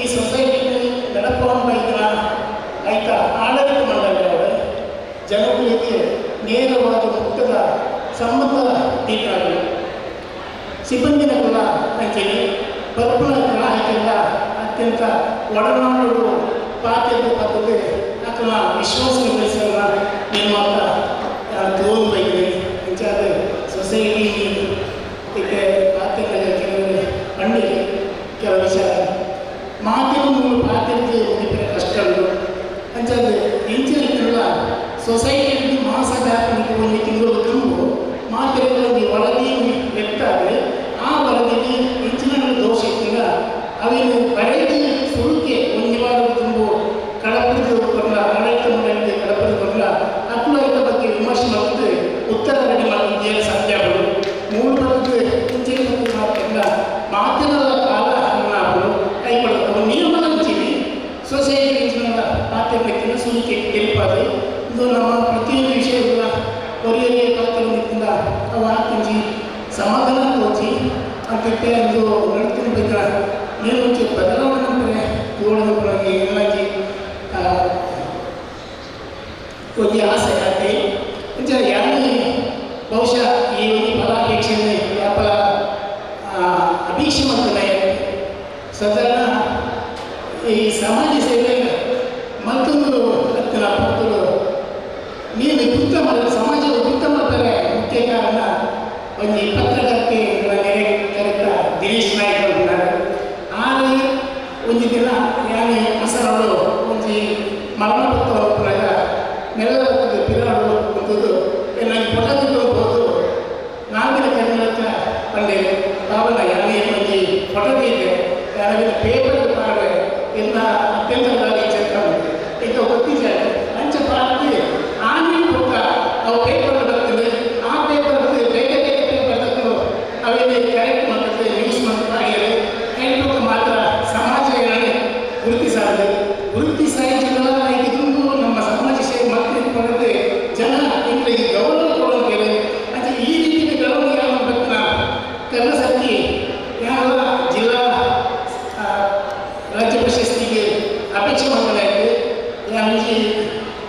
ಈ സൊസൈറ്റിയിൽ നടപ്പാൻ വൈകിയ ಐತ ಆಡಳಿತ ಮಂಡಳಿಯವರು ಜನಗಳಿಗೆ ನೇರವಾಗಿ ಮುಕ್ತದ ಸಂಬಂಧ ತೀರಾಗಲಿ ಸಿಬ್ಬಂದಿನ ಕುಲ ಹಂಚಿಕೆ ಬದುಕಿನ ಕುಲ ಹಂಚಿಂದ ಅತ್ಯಂತ ಒಡನಾಡು ಪಾತ್ರದ ಪದ್ಧತಿ ಅಥವಾ ವಿಶ್ವಾಸನ ನಿಮ್ಮ ನಿರ್ಮಾತ ತೋರ್ಬೇಕು ಅಂಚಾದ ಸೊಸೈಟಿ ಸೊಸೈಟಿ ಮಹಾಸಭಾಪನಿಗೆ ಒಂದು ತಿಂಗಳು ತುಂಬು ಮಾಧ್ಯಮಗಳಲ್ಲಿ ವರದಿ ವ್ಯಕ್ತಾದ್ರೆ ಆ ವರದಿಗೆ ಹೆಚ್ಚಿನ ದೋಷ ಇತ್ತಿಲ್ಲ ಅವೇನು ಬರೆದು ಸುರುಕೆ ಒಂದು ವಾರ ತುಂಬು ಕಳಪದ ಬರಲ ಆಡಳಿತ ಮಂಡಳಿಗೆ ಕಳಪದ ಬರಲ ಅಕ್ಲೈದ ಬಗ್ಗೆ ವಿಮರ್ಶೆ ಮಾಡಿದ್ರೆ ಉತ್ತರ ರೆಡಿ ಮಾಡಿದ್ದೇನೆ ಸತ್ಯಗಳು ಮೂರು ಬಗ್ಗೆ ಇಂಚಿನ ಬಗ್ಗೆ ಮಾತ್ರ ಮಾಧ್ಯಮದ ಕಾಲ ಹಣ್ಣಾಗಳು ಕೈಗೊಳ್ಳೋದು ನಿಯಮದ ಅಂಚಿನಿ ಸೊಸೈಟಿ ಇಂಚಿನ ಮಾಧ್ಯಮಕ್ಕಿಂತ ಸುರುಕೆ ತೆಲುಪಾದೆ ಇದು ನಮ್ಮ ಪ್ರತಿಯೊಂದು ವಿಷಯಗಳ ಕೊರಿಯರಿಗೆ ಕಾತಲಿಂದ ನಾವು ಹಾಕಿಂಚಿ ಸಮಾಧಾನ ತೋಚಿ ಅದಕ್ಕೆ ಒಂದು ನಡ್ಕೊಂಡು ಏನು ಬದಲಾವಣೆ ಅಂದರೆ ಗೋಳದ ಪರವಾಗಿ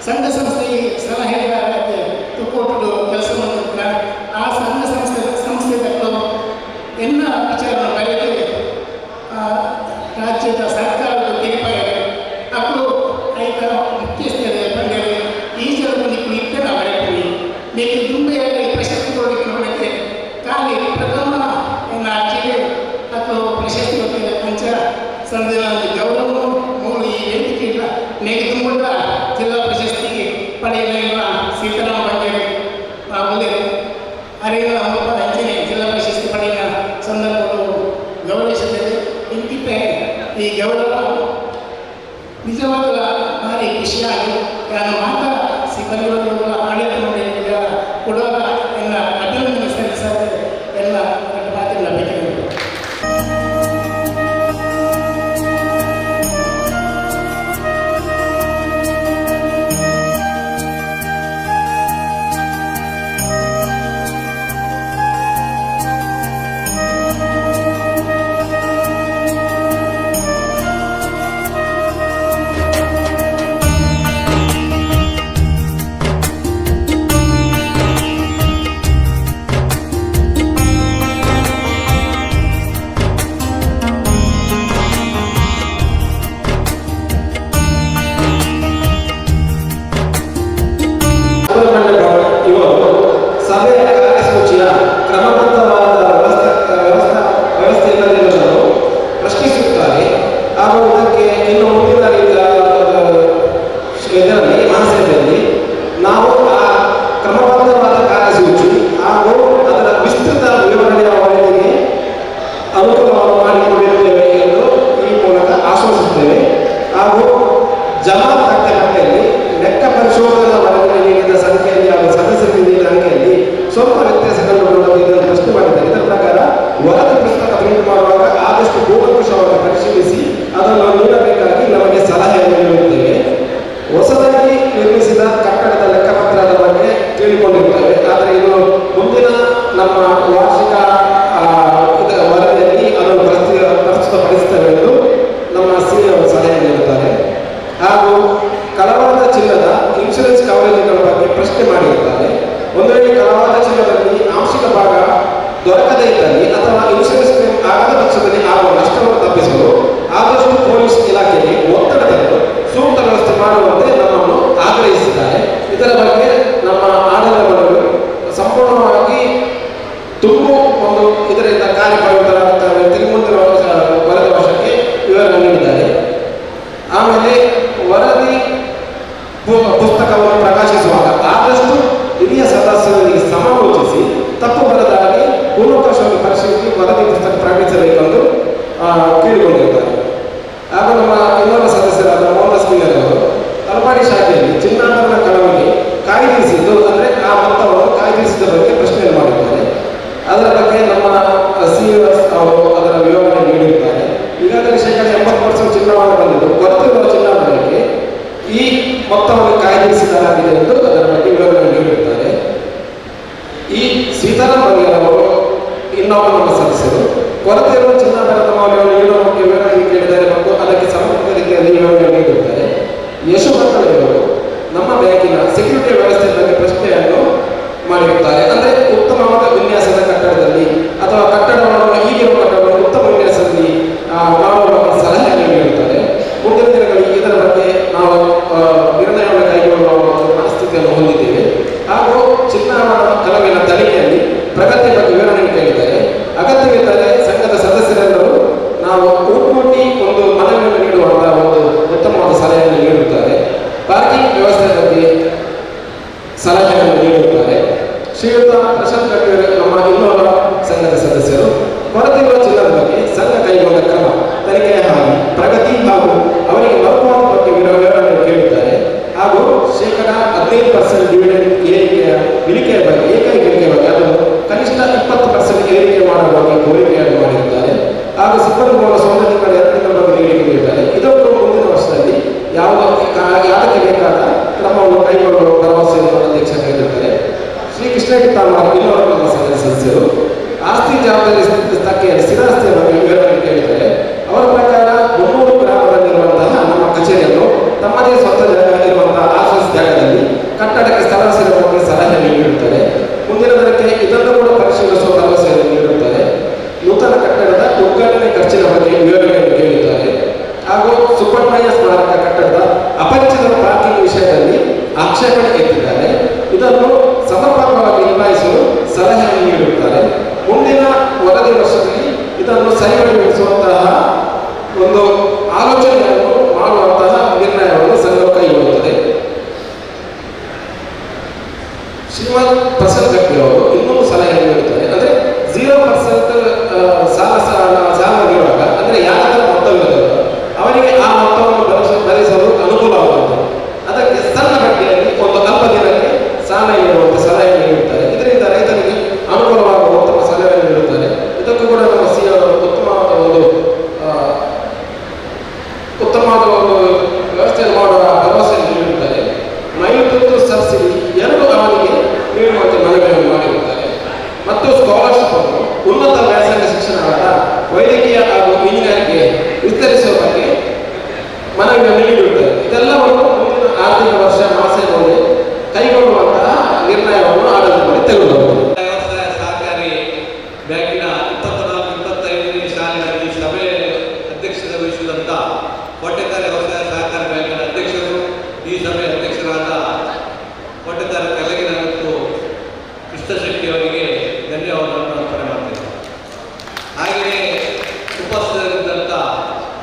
ಸಂಘ ಸಂಸ್ಥೆಗೆ ಸಲಹೆಗಾರಕ್ಕೆ ಕೊಟ್ಟು ಕೆಲಸವನ್ನು ಆ ಸಂಘ ಸಂಸ್ಥೆ ಸಂಸ್ಥೆ ತಕ್ಕವರು ಎಲ್ಲ ವಿಚಾರವನ್ನು ಬರೆದು ರಾಜ್ಯದ ಸರ್ಕಾರದ ತೀರ್ಪಾಗ ಅವರು ರೈತ ಮುಖ್ಯಸ್ಥರ ಬಂದರೆ ಈ ಜನರು ನೀವು ಇತ್ತರ ನೀವು ದುಂಬೆಯಲ್ಲಿ ಪ್ರಶಸ್ತಿ ಕೊಡಲಿಕ್ಕೆ ನೋಡಿದ್ರೆ ಖಾಲಿ ಪ್ರಥಮ ರಾಜ್ಯಕ್ಕೆ ಅಥವಾ ಪ್ರಶಸ್ತಿ ಕೊಟ್ಟಿದ್ದ ಪಂಚ ಸಂಧಾನದ ಗೌರವ ಆದಷ್ಟು ಪೂರ್ವಕೋಶವನ್ನು ಪರಿಶೀಲಿಸಿ ಅದನ್ನು ನಾವು ನೀಡಬೇಕಾಗಿ ನಮಗೆ ಸಲಹೆಯನ್ನು ನೀಡುತ್ತೇವೆ. ಹೊಸದಾಗಿ ನಿರ್ಮಿಸಿದ ಕಟ್ಟಡದ ಲೆಕ್ಕಪತ್ರದ ಬಗ್ಗೆ ತಿಳಿದುಕೊಂಡಿರುತ್ತೇವೆ ಆದರೆ ಇದು ಮುಂದಿನ ನಮ್ಮ ವಾರ್ಷಿಕ ವರದಿಯಲ್ಲಿ ಅದನ್ನು ಪ್ರಸ್ತುತ ಪ್ರಸ್ತುತಪಡಿಸುತ್ತೇವೆ ಎಂದು ನಮ್ಮ ಸಿಇಒ ಸಲಹೆ ನೀಡುತ್ತಾರೆ. ಹಾಗೂ ಕಳವಾದ ಚಿನ್ನದ ಇನ್ಶೂರೆನ್ಸ್ ಕವರೇಜ್ಗಳ ಬಗ್ಗೆ ಪ್ರಶ್ನೆ ಮಾಡಿರುತ್ತಾರೆ ಒಂದು ವೇಳೆ ಕಳವಾದ ಚಿನ್ನದಲ್ಲಿ ಆಂಶಿಕ ಭಾಗ ದೊರಕದೇ ಇದ್ದಲ್ಲಿ ಅಥವಾ ಇನ್ಶೂರೆನ್ಸ್ ಚುನಾವಣೆ ಬಂದಿದ್ದು. ಕೊರತೆಗಳ ಚುನಾವಣೆಗೆ ಈ ಮೊತ್ತವನ್ನು ಕಾಯ್ದಿರಿಸಿದಾಗಿದೆ ಎಂದು ಅದರ ಬಗ್ಗೆ ವಿವರಗಳನ್ನು ನೀಡಿರುತ್ತಾರೆ. ಈ ಸೀತಾರಾಮ್ ಅವರು ಇನ್ನೊಬ್ಬ ನಮ್ಮ ಸದಸ್ಯರು ಕೊರತೆಗಳ ಚುನಾವಣಾ ಮೌಲ್ಯವನ್ನು ನೀಡುವ ಬಗ್ಗೆ ವಿವರಣೆ ಕೇಳಿದ್ದಾರೆ ಮತ್ತು ಅದಕ್ಕೆ ಸಂಬಂಧಿತ ರೀತಿಯಲ್ಲಿ ವಿವರಗಳನ್ನು ನೀಡಿರುತ್ತಾರೆ. ಯಶೋಭಂತ ನಮ್ಮ ಬ್ಯಾಂಕಿನ ಸೆಕ್ಯೂರಿಟಿ ವ್ಯವಸ್ಥೆ ಬಗ್ಗೆ ಪ್ರಶ್ನೆಯನ್ನು ಮಾಡಿರುತ್ತಾರೆ. ಅಂದರೆ ಉತ್ತಮವಾದ ವಿನ್ಯಾಸದ ನೀಡಿರುತ್ತಾರೆ ಶ್ರೀಯುತ ಪ್ರಶಾಂತ್ ಕಟ್ಟೇರ ನಮ್ಮ ಇನ್ನೋರ್ವ ಸಂಘದ ಸದಸ್ಯರು ಹೊರತಿರುವ ಚಿನ್ನದ ಬಗ್ಗೆ ಸಂಘ ಕೈಗೊಂಡ ಕ್ರಮ, ತನಿಖೆ ಹಾಗೂ ಪ್ರಗತಿ ಹಾಗೂ ಅವರಿಗೆ ಲೋಪವಾದ ಬಗ್ಗೆ ವಿವರಗಳನ್ನು ಕೇಳಿದ್ದಾರೆ. ಹಾಗೂ ಶೇಕಡಾ ಹದಿನೈದು ಪರ್ಸೆಂಟ್ ಡಿವಿಡೆಂಡ್ ಏರಿಕೆಯ ಇಳಿಕೆಯ ಬಗ್ಗೆ, ಏಕೈಕ ಇಳಿಕೆ ಬಗ್ಗೆ, ಅದು ಕನಿಷ್ಠ ಇಪ್ಪತ್ತು ಪರ್ಸೆಂಟ್ ಏರಿಕೆ ಮಾಡುವ ಬಗ್ಗೆ ಕೋರಿಕೆಯನ್ನು ಮಾಡಿದ್ದಾರೆ. ಹಾಗೂ ಸಿಬ್ಬಂದಿ ಮೂಲಕ ಸೌಂದರ್ಯೀಕರಣ ಹೇಳಿಕೆ ನೀಡುತ್ತಾರೆ ಇದು ಕಾಂಗ್ರೆಸ್ ಮಾಡತಕ್ಕಂಥದ್ದು ಅಪರಿಚಿತ ವಿಷಯದಲ್ಲಿ ಆಕ್ಷೇಪಣೆ ಕೊಟ್ಟೆಕರ ವ್ಯವಸಾಯ ಸಹಕಾರ ಬ್ಯಾಂಕಿನ ಅಧ್ಯಕ್ಷರು, ಈ ಸಭೆಯ ಅಧ್ಯಕ್ಷರಾದ ಕೊಟ್ಟೆಕರ ಕಲಗಿನ ಮತ್ತು ಕೃಷ್ಣಶೆಟ್ಟಿ ಅವರಿಗೆ ಧನ್ಯವಾದಗಳನ್ನು ಅರ್ಪಣೆ ಮಾಡ್ತೇನೆ. ಹಾಗೆಯೇ ಉಪಸ್ಥಿತರಿದ್ದಂಥ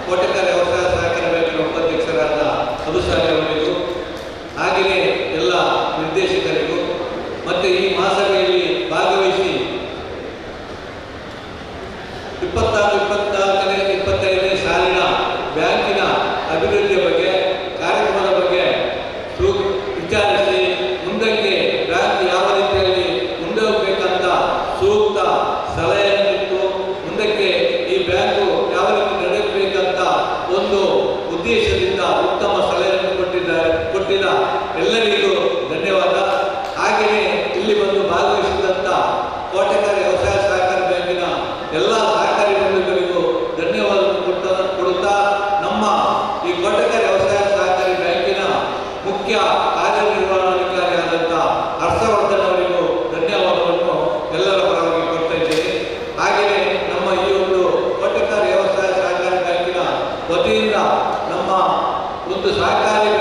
ಕೊಟ್ಟೆಕರ ವ್ಯವಸಾಯ ಸಹಕಾರ ಬ್ಯಾಂಕಿನ ಉಪಾಧ್ಯಕ್ಷರಾದ ಅನುಸಾರಿ ಅವರಿಗೂ, ಹಾಗೆಯೇ ಎಲ್ಲ ನಿರ್ದೇಶಕರಿಗೂ, ಮತ್ತು ಈ ಮಹಾಸಭೆಯಲ್ಲಿ ಭಾಗವಹಿಸಿ ಇಪ್ಪತ್ತಾರು, ಇಪ್ಪತ್ತ lá, cara.